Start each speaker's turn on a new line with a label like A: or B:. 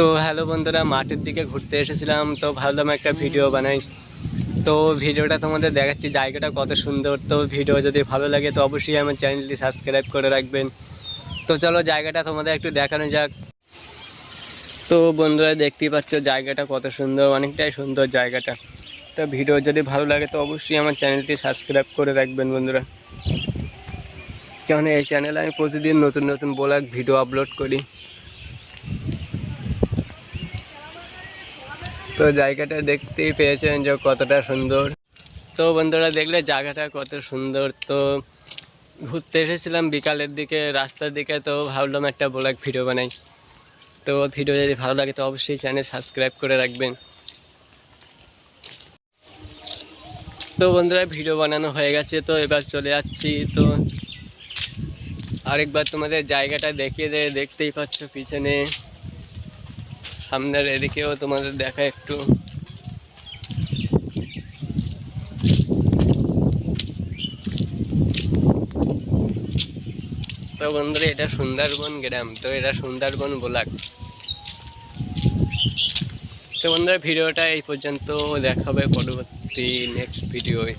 A: তো হ্যালো বন্ধুরা, মাঠের দিকে ঘুরতে এসেছিলাম। তো ভাবলাম একটা ভিডিও বানাই। তো ভিডিওটা তোমাদের দেখাচ্ছি, জায়গাটা কত সুন্দর। তো ভিডিও যদি ভালো লাগে তো অবশ্যই আমার চ্যানেলটি সাবস্ক্রাইব করে রাখবেন। তো চলো জায়গাটা তোমাদের একটু দেখানো যাক। তো বন্ধুরা, দেখতেই পাচ্ছ জায়গাটা কত সুন্দর, অনেকটাই সুন্দর জায়গাটা। তো ভিডিও যদি ভালো লাগে তো অবশ্যই আমার চ্যানেলটি সাবস্ক্রাইব করে রাখবেন বন্ধুরা। কেন এই চ্যানেলে আমি প্রতিদিন নতুন নতুন ব্লগ, ভিডিও আপলোড করি। তো জায়গাটা দেখতেই পেয়েছেন যে কতটা সুন্দর। তো বন্ধুরা দেখলে জায়গাটা কত সুন্দর। তো ঘুরতে এসেছিলাম বিকালের দিকে, রাস্তার দিকে, তো ভাবলাম একটা ব্লগ ভিডিও বানাই। তো ভিডিও যদি ভালো লাগে তো অবশ্যই চ্যানেল সাবস্ক্রাইব করে রাখবেন। তো বন্ধুরা ভিডিও বানানো হয়ে গেছে, তো এবার চলে যাচ্ছি। তো আরেকবার তোমাদের জায়গাটা দেখিয়ে দে, দেখতেই পাচ্ছ পিছনে। সামনের এদিকেও তোমাদের দেখা একটু। তো বন্ধুরা, এটা সুন্দরবন গ্রাম, তো এটা সুন্দরবন ব্লক তো বন্ধুরা, ভিডিওটা এই পর্যন্ত দেখাবে পরবর্তী নেক্সট ভিডিওয়